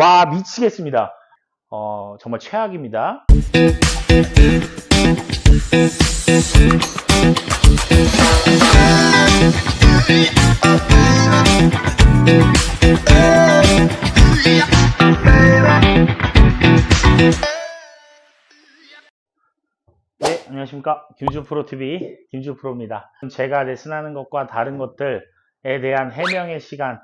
와 미치겠습니다. 어, 정말 최악입니다. 네, 안녕하십니까. 김주 프로 TV 김주 프로입니다. 제가 레슨하는 것과 다른 것들에 대한 해명의 시간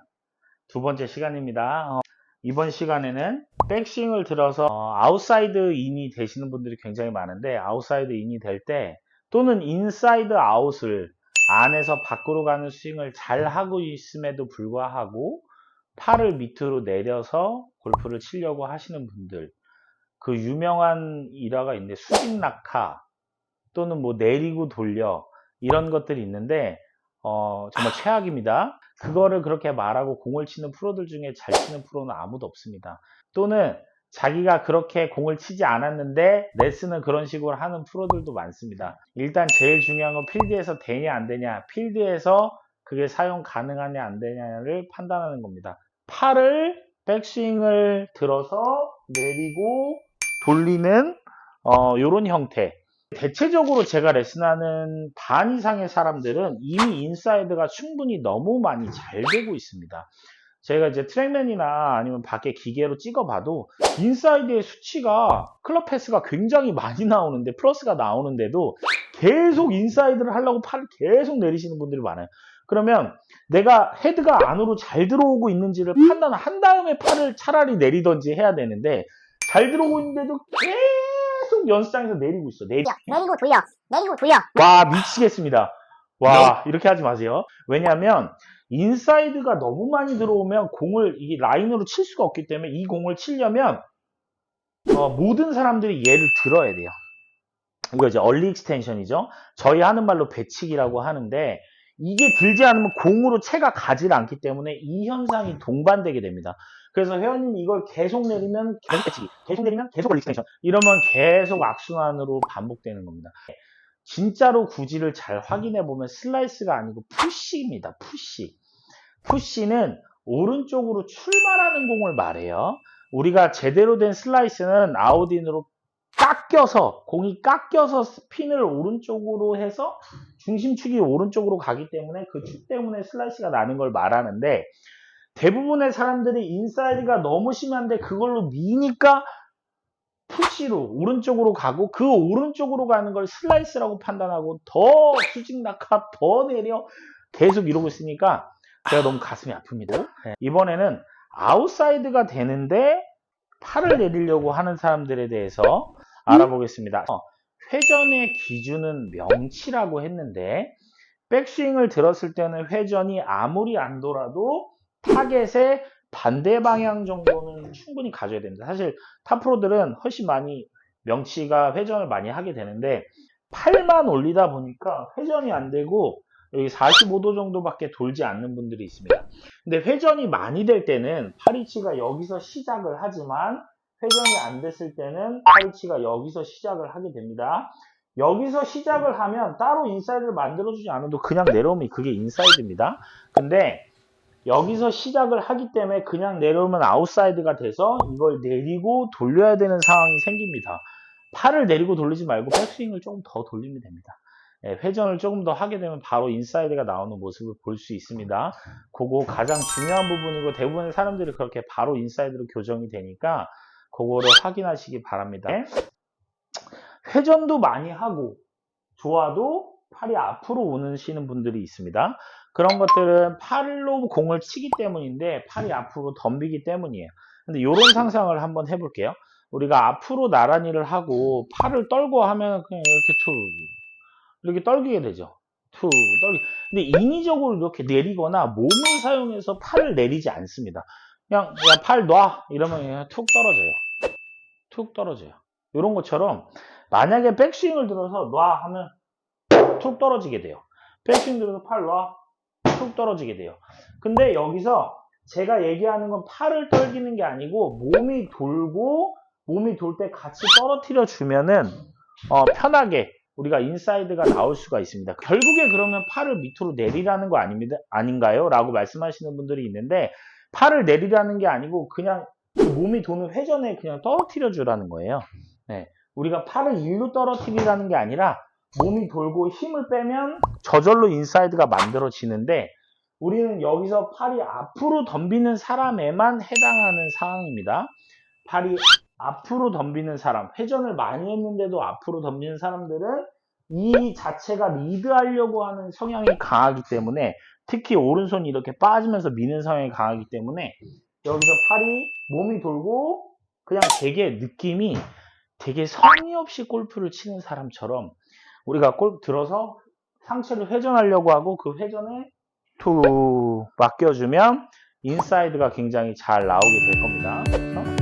두 번째 시간입니다. 어, 이번 시간에는 백스윙을 들어서 어, 아웃사이드 인이 되시는 분들이 굉장히 많은데 아웃사이드 인이 될 때 또는 인사이드 아웃을 안에서 밖으로 가는 스윙을 잘 하고 있음에도 불구하고 팔을 밑으로 내려서 골프를 치려고 하시는 분들 그 유명한 일화가 있는데 수직 낙하 또는 뭐 내리고 돌려 이런 것들이 있는데 어, 정말 최악입니다. 그거를 그렇게 말하고 공을 치는 프로들 중에 잘 치는 프로는 아무도 없습니다. 또는 자기가 그렇게 공을 치지 않았는데 레슨은 그런 식으로 하는 프로들도 많습니다. 일단 제일 중요한 건 필드에서 되냐 안 되냐, 필드에서 그게 사용 가능하냐 안 되냐를 판단하는 겁니다. 팔을 백스윙을 들어서 내리고 돌리는 어, 요런 형태. 대체적으로 제가 레슨하는 반 이상의 사람들은 이미 인사이드가 충분히 너무 많이 잘 되고 있습니다. 제가 이제 트랙맨이나 아니면 밖에 기계로 찍어봐도 인사이드의 수치가 클럽 패스가 굉장히 많이 나오는데 플러스가 나오는데도 계속 인사이드를 하려고 팔을 계속 내리시는 분들이 많아요. 그러면 내가 헤드가 안으로 잘 들어오고 있는지를 판단한 다음에 팔을 차라리 내리던지 해야 되는데 잘 들어오고 있는데도 계속 연습장에서 내리고 있어. 내리... 내리고 돌려 내리고 돌려 와 미치겠습니다. 와 이렇게 하지 마세요. 왜냐하면 인사이드가 너무 많이 들어오면 공을 이 라인으로 칠 수가 없기 때문에 이 공을 치려면 어, 모든 사람들이 얘를 들어야 돼요. 이거 이제 얼리 익스텐션이죠. 저희 하는 말로 배치기라고 하는데 이게 들지 않으면 공으로 채가 가지 않기 때문에 이 현상이 동반되게 됩니다. 그래서 회원님 이걸 계속 내리면 계속 배치기, 계속 내리면 계속 얼리 익스텐션 이러면 계속 악순환으로 반복되는 겁니다. 진짜로 구질을 잘 확인해 보면 슬라이스가 아니고 푸시입니다. 푸시. 푸시는 오른쪽으로 출발하는 공을 말해요. 우리가 제대로 된 슬라이스는 아웃인으로 깎여서 공이 깎여서 스핀을 오른쪽으로 해서 중심축이 오른쪽으로 가기 때문에 그 축 때문에 슬라이스가 나는 걸 말하는데 대부분의 사람들이 인사이드가 너무 심한데 그걸로 미니까 푸시로 오른쪽으로 가고 그 오른쪽으로 가는 걸 슬라이스라고 판단하고 더 수직 낙하 더 내려 계속 이러고 있으니까 제가 너무 가슴이 아픕니다. 네. 이번에는 아웃사이드가 되는데 팔을 내리려고 하는 사람들에 대해서 알아보겠습니다. 어, 회전의 기준은 명치라고 했는데 백스윙을 들었을 때는 회전이 아무리 안 돌아도 타겟의 반대 방향 정도는 충분히 가져야 됩니다. 사실 탑프로들은 훨씬 많이 명치가 회전을 많이 하게 되는데 팔만 올리다 보니까 회전이 안 되고 여기 45도 정도밖에 돌지 않는 분들이 있습니다. 근데 회전이 많이 될 때는 팔위치가 여기서 시작을 하지만 회전이 안 됐을 때는 팔위치가 여기서 시작을 하게 됩니다. 여기서 시작을 하면 따로 인사이드를 만들어주지 않아도 그냥 내려오면 그게 인사이드입니다. 근데 여기서 시작을 하기 때문에 그냥 내려오면 아웃사이드가 돼서 이걸 내리고 돌려야 되는 상황이 생깁니다. 팔을 내리고 돌리지 말고 백스윙을 조금 더 돌리면 됩니다. 예, 회전을 조금 더 하게 되면 바로 인사이드가 나오는 모습을 볼 수 있습니다. 그거 가장 중요한 부분이고 대부분의 사람들이 그렇게 바로 인사이드로 교정이 되니까 그거를 확인하시기 바랍니다. 예? 회전도 많이 하고 좋아도 팔이 앞으로 오시는 분들이 있습니다. 그런 것들은 팔로 공을 치기 때문인데 팔이 앞으로 덤비기 때문이에요. 근데 이런 상상을 한번 해볼게요. 우리가 앞으로 나란히를 하고 팔을 떨고 하면 그냥 이렇게 툭 이렇게 떨기게 되죠. 툭 떨기. 근데 인위적으로 이렇게 내리거나 몸을 사용해서 팔을 내리지 않습니다. 그냥 야 팔 놔 이러면 그냥 툭 떨어져요. 툭 떨어져요. 이런 것처럼 만약에 백스윙을 들어서 놔 하면 툭 떨어지게 돼요. 백스윙 들어서 팔 놔. 툭 떨어지게 돼요. 근데 여기서 제가 얘기하는 건 팔을 떨기는 게 아니고 몸이 돌고 몸이 돌 때 같이 떨어뜨려 주면은 어, 편하게 우리가 인사이드가 나올 수가 있습니다. 결국에 그러면 팔을 밑으로 내리라는 거 아닙니다, 아닌가요? 라고 말씀하시는 분들이 있는데 팔을 내리라는 게 아니고 그냥 그 몸이 도는 회전에 그냥 떨어뜨려 주라는 거예요. 네. 우리가 팔을 일로 떨어뜨리라는 게 아니라 몸이 돌고 힘을 빼면 저절로 인사이드가 만들어지는데 우리는 여기서 팔이 앞으로 덤비는 사람에만 해당하는 상황입니다. 팔이 앞으로 덤비는 사람, 회전을 많이 했는데도 앞으로 덤비는 사람들은 이 자체가 리드하려고 하는 성향이 강하기 때문에 특히 오른손이 이렇게 빠지면서 미는 성향이 강하기 때문에 여기서 팔이 몸이 돌고 그냥 되게 느낌이 되게 성의 없이 골프를 치는 사람처럼 우리가 골 들어서 상체를 회전하려고 하고 그 회전에 툭 맡겨주면 인사이드가 굉장히 잘 나오게 될 겁니다.